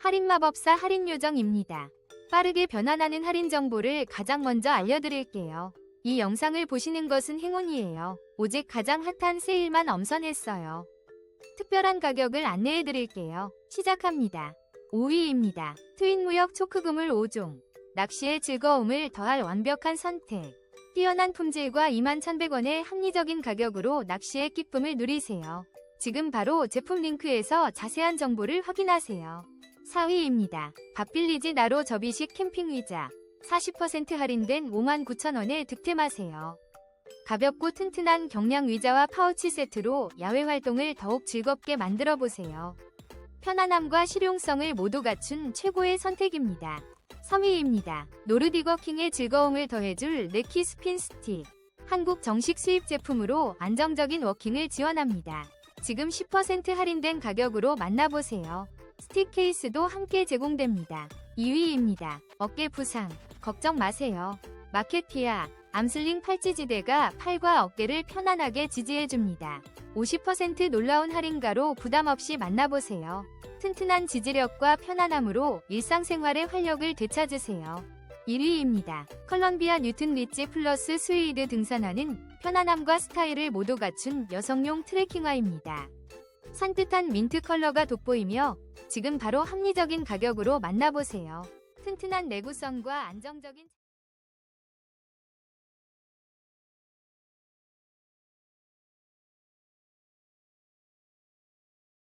할인마법사 할인요정입니다. 빠르게 변환하는 할인 정보를 가장 먼저 알려드릴게요. 이 영상을 보시는 것은 행운이에요. 오직 가장 핫한 세일만 엄선했어요. 특별한 가격을 안내해드릴게요. 시작합니다. 5위입니다. 트윈무역 초크그물 5종. 낚시의 즐거움을 더할 완벽한 선택. 뛰어난 품질과 21,100원의 합리적인 가격으로 낚시의 기쁨을 누리세요. 지금 바로 제품 링크에서 자세한 정보를 확인하세요. 4위입니다. 밥빌리지 나로 접이식 캠핑 의자. 40% 할인된 59,000원에 득템하세요. 가볍고 튼튼한 경량 의자와 파우치 세트로 야외 활동을 더욱 즐겁게 만들어 보세요. 편안함과 실용성을 모두 갖춘 최고의 선택입니다. 3위입니다. 노르디거킹의 즐거움을 더해줄 레키 스핀 스틱. 한국 정식 수입 제품으로 안정적인 워킹을 지원합니다. 지금 10% 할인된 가격으로 만나보세요. 스틱 케이스도 함께 제공됩니다. 2위입니다. 어깨 부상. 걱정 마세요. 마케티아, 암슬링 팔찌지대가 팔과 어깨를 편안하게 지지해줍니다. 50% 놀라운 할인가로 부담 없이 만나보세요. 튼튼한 지지력과 편안함으로 일상생활의 활력을 되찾으세요. 1위입니다. 컬럼비아 뉴튼 리치 플러스 스웨이드 등산화는 편안함과 스타일을 모두 갖춘 여성용 트레킹화입니다. 산뜻한 민트 컬러가 돋보이며 지금 바로 합리적인 가격으로 만나보세요. 튼튼한 내구성과 안정적인